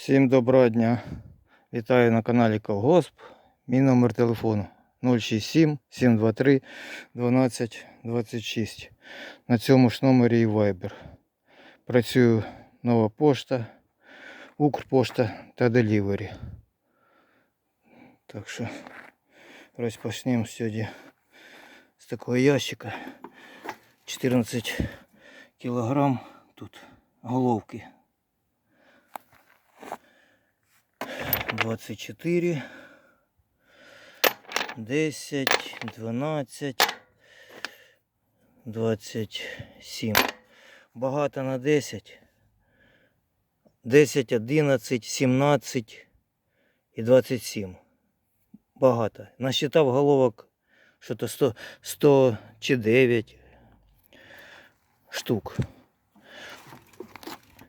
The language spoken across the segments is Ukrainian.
Всім доброго дня. Вітаю на каналі Колгосп. Мій номер телефону 067 723 12 26. На цьому ж номері і Viber. Працюю нова пошта, Укрпошта та Delivery. Так що розпочнемо сьогодні з такого ящика. 14 кілограм тут головки. 24, 10, 12, 27. Багато на 10. 10, 11, 17 і 27. Багато. Насчитав головок що то 100, 100 чи 9 штук.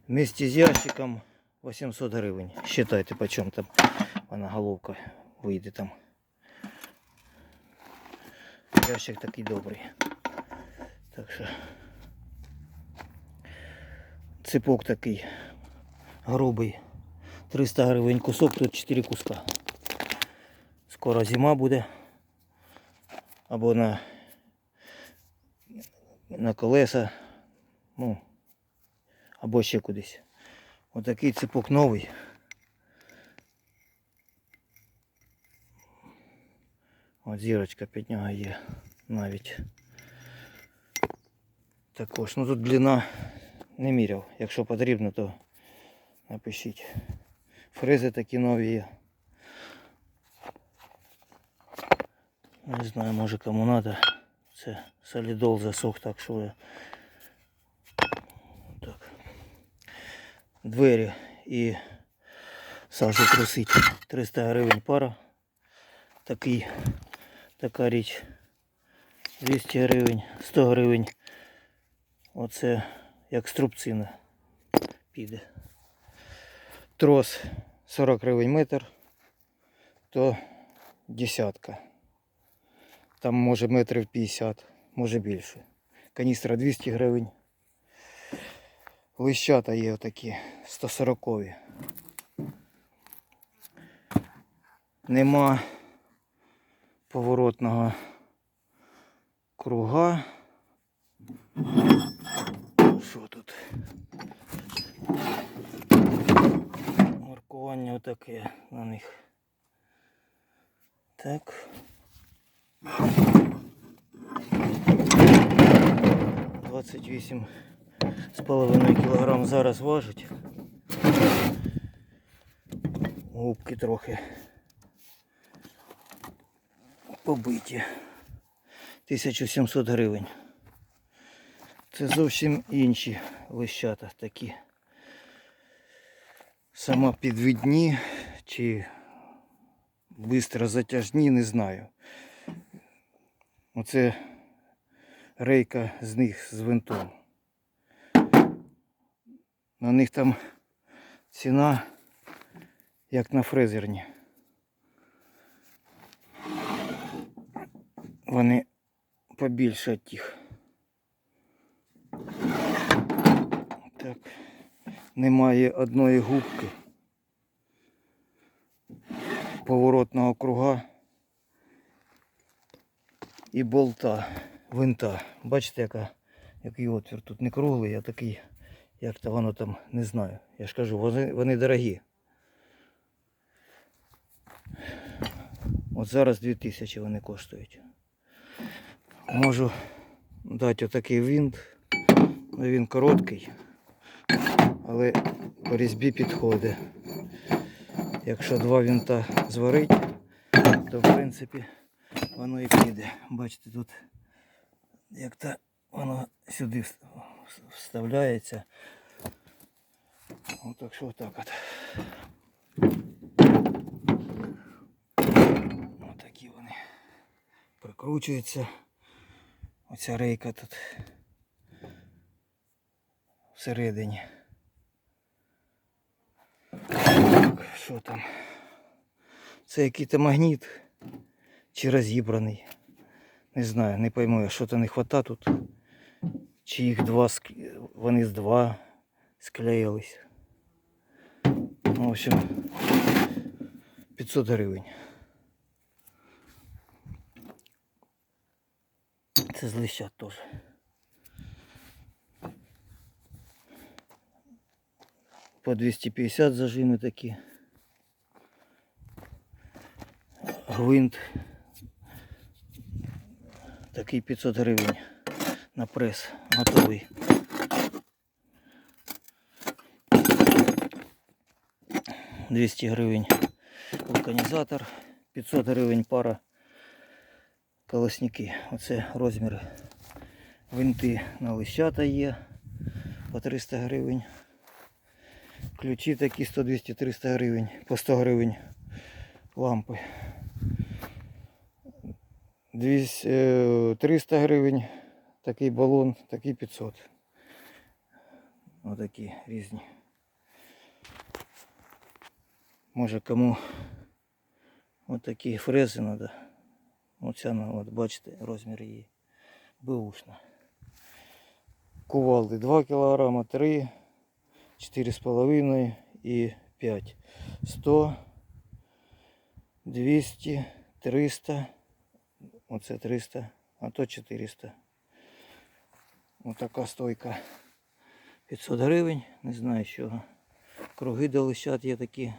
Вместе з ящиком 800 гривень. Считайте, почем там вона головка вийде там. Ящик такий добрий. Так що ципок такий грубий. 300 гривень кусок, тут 4 куска. Скоро зима буде. Або на, на колеса. Ну, або ще кудись. Отакий ципок новий. От зірочка під нього є навіть. Також. Ну тут длина не міряв. Якщо потрібно, то напишіть. Фрези такі нові є. Не знаю, може кому треба. Це солідол засох, так що я Двері і Сашу трусить. 300 гривень пара. Такий, така річ. 200 гривень, 100 гривень. Оце як струбцина піде. Трос 40 гривень метр, то десятка. Там може метрів 50, може більше. Каністра 200 гривень. Лищата є отакі 140 -ві. Нема поворотного круга. Що тут? Маркування отаке на них. Так. 28 з половиною кілограм зараз важить. Губки трохи побиті. 1700 гривень. Це зовсім інші лищата такі. Сама підвідні чи бистро затяжні, не знаю. Оце рейка з них з винтом. На них там ціна як на фрезерні. Вони побільше тих. Так, немає одної губки поворотного круга і болта, винта. Бачите, який отвір тут не круглий, а такий, як то воно там, не знаю. Я ж кажу, вони, вони дорогі. От зараз 2000 вони коштують. Можу дати отакий винт. Він короткий, але по різьбі підходить. Якщо два винта зварить, то в принципі воно і піде. Бачите, тут як то воно сюди вставляється. Ось так що отак от. Отакі вони прикручуються. Оця рейка тут всередині. Так, що там? Це який-то магніт чи розібраний. Не знаю, не пойму, я що-то не хвата тут. Чи їх два, вони з два склеїлись. Ну, в общем, 500 гривень. Це з лища теж. По 250 зажими такі. Гвинт. Такий 500 гривень на прес готовий. Двісті гривень вулканізатор, 500 гривень пара колосники. Оце розміри. Винти на лищата є по 300 гривень. Ключі такі 100, 200, 300 гривень, по 100 гривень лампи. 200, е, 300 гривень такий балон, такий 500. Отакі різні. Може кому отакі фрези треба. Оця, ну, от бачите, розмір її. Беушна. Кувалди 2 кг, 3, 4,5 і 5. 100, 200, 300, оце 300, а то 400. Отака стойка. 500 гривень, не знаю чого. Круги до лищат є такі.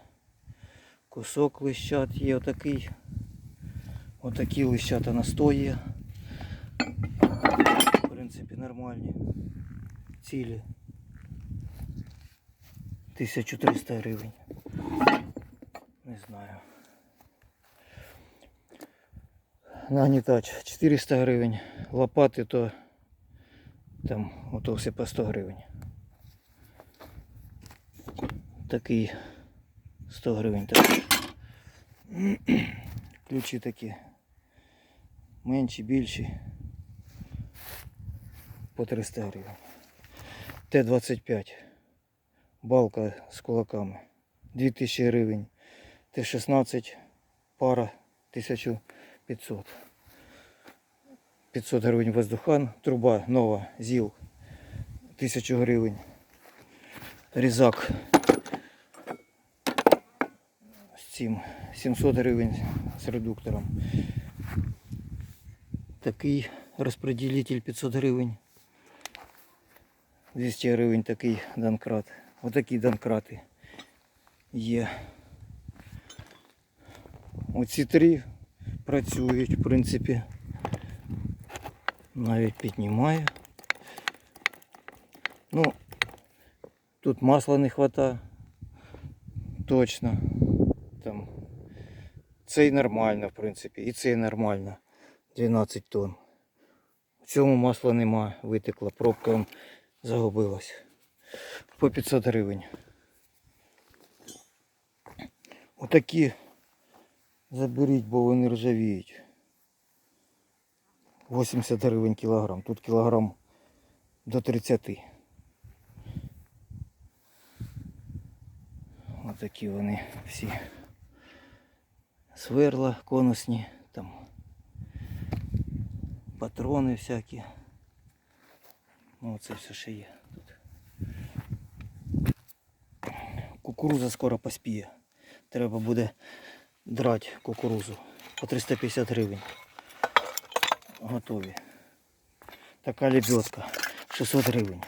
Кусок лищат є отакий. Отакі лищата на 100 є. В принципі, нормальні. Цілі. 1300 гривень. Не знаю. Нагнітач 400 гривень. Лопати то там ото все по 100 гривень. Такий 100 гривень також. Ключі такі. Менші, більші. По 300 гривень. Т-25. Балка з кулаками. 2000 гривень. Т-16 пара 1500. 500 гривень воздухан. Труба нова, ЗІЛ. 1000 гривень. Різак з цим 700 гривень з редуктором. Такий розподілитель 500 гривень. 200 гривень такий данкрат. Отакі данкрати є. Оці три працюють, в принципі. Навіть піднімаю. Ну, тут масла не вистачає. Точно. Там. Цей нормально, в принципі. І цей нормально. 12 тонн. В цьому масла нема, витекла, пробка загубилась. По 500 гривень. Отакі заберіть, бо вони ржавіють. 80 гривень кілограм. Тут кілограм до 30. Отакі вони всі. Сверла конусні, там патрони всякі. Ну це все ще є тут. Кукуруза скоро поспіє. Треба буде драти кукурузу по 350 гривень. Готові. Така лебедка 600 гривень.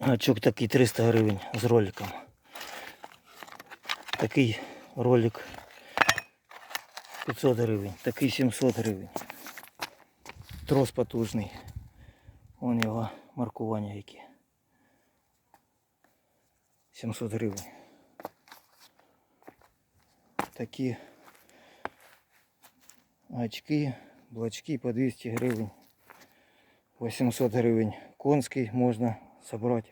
Гачок такий 300 гривень з роликом. Такий ролик 500 гривень, такий 700 гривень. Трос потужний. Вон його маркування які. 700 гривень. Такі очки, блочки по 200 гривень. 800 гривень конський можна собрати.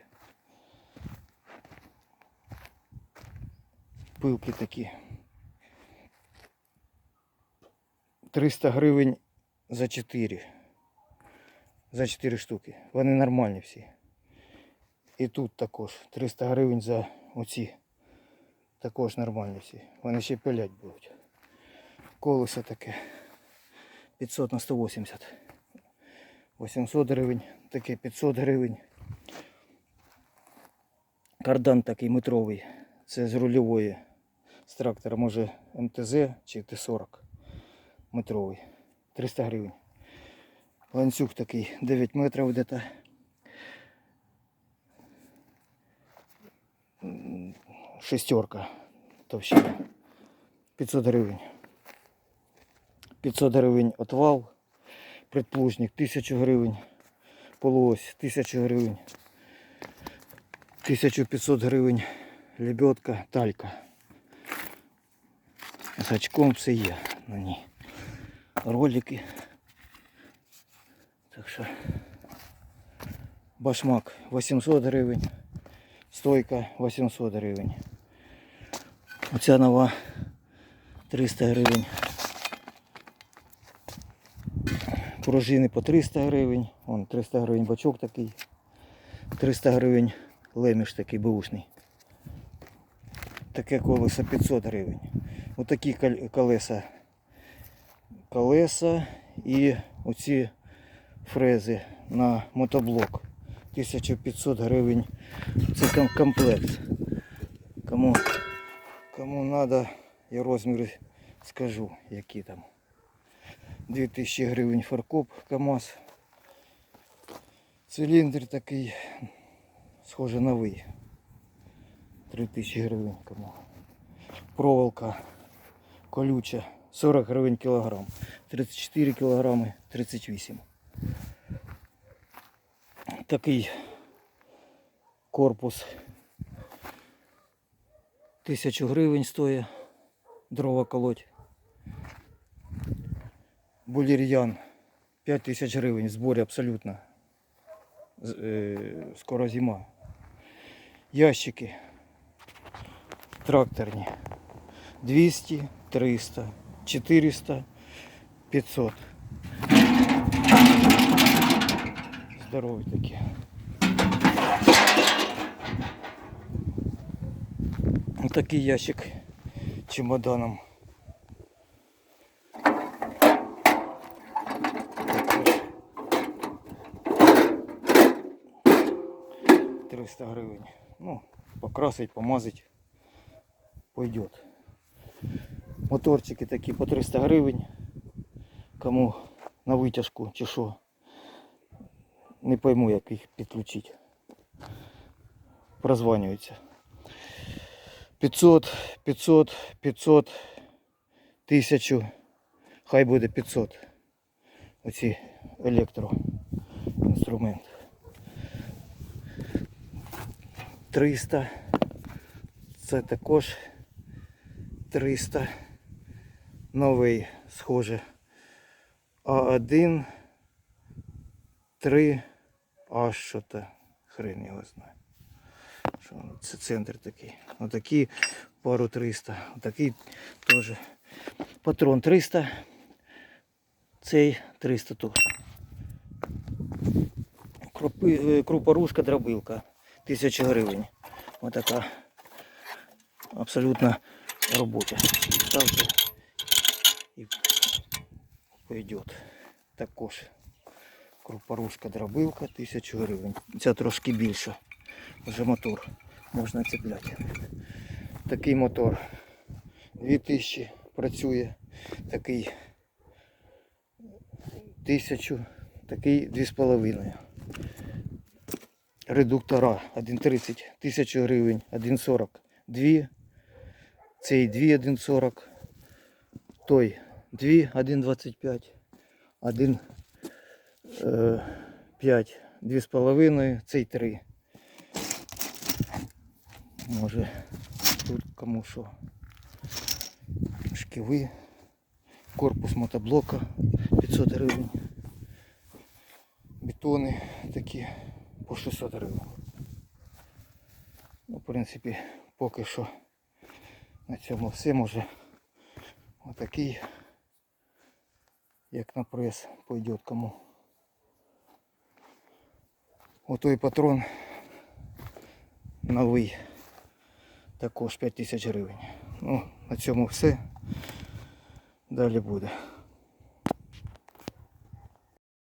Пилки такі. 300 гривень за 4. За 4 штуки. Вони нормальні всі. І тут також 300 гривень за оці. Також нормальні всі. Вони ще пилять будуть. Колесо таке. 500 на 180. 800 гривень, таке 500 гривень. Кардан такий метровий. Це з рульової. З трактора може МТЗ чи Т-40 метровий. 300 гривень. Ланцюг такий 9 метрів где-то. Шестерка товщина. 500 гривень. 500 гривень отвал. Предплужник 1000 гривень. Полуось 1000 гривень. 1500 гривень. Лебедка, талька. З очком все є на ній. Ролики. Так що башмак 800 гривень. Стойка 800 гривень. Оця нова 300 гривень. Пружини по 300 гривень. Вон 300 гривень бачок такий. 300 гривень леміш такий бушний. Таке колесо 500 гривень. Отакі кол- колеса. Колеса і оці фрези на мотоблок. 1500 гривень. Це ком- комплект. Кому, кому надо, я розміри скажу, які там. 2000 гривень фаркоп КАМАЗ. Циліндр такий, схоже новий. 3000 гривень кому. Проволока колюча 40 гривень кілограм. 34 кілограми 38. Такий корпус 1000 гривень стоїть дрова колоть. Булір'ян 5000 гривень в зборі абсолютно. Е, Скоро зима. Ящики тракторні 200, 300, 400, 500. Здорові такі. Такий ящик чемоданом. Триста гривень. Ну, покрасить, помазать пойдет. Моторчики такі по 300 гривень. Кому на витяжку чи що. Не пойму, як їх підключити. Прозванюються. 500, 500, 500, 1000. Хай буде 500. Оці електроінструмент. 300. Це також 300. Новий, схоже. А1, 3, а що то хрен його знає. Це центр такий. Отакий пару 300. Отакий теж. Патрон 300. Цей 300 тут. Е, крупорушка дробилка. 1000 гривень. Отака абсолютно робоча. Ставте і пойдет. Також крупорушка дробилка 1000 гривень. Ця трошки більша. Вже мотор можна цепляти. Такий мотор 2000 працює. Такий 1000, такий 2,5. Редуктора 1,30, 1000 гривень, 1,40, 2. Цей 2, 1,40. Той 2, 1,25, 1, е, 5, 2,5, цей 3. Може тут кому що. Шківи. Корпус мотоблока 500 гривень. Бетони такі по 600 гривень. Ну, в принципі, поки що на цьому все може отакий, як на прес, пойдет кому. Отой патрон новий. Також 5 тисяч гривень. Ну, на цьому все. Далі буде.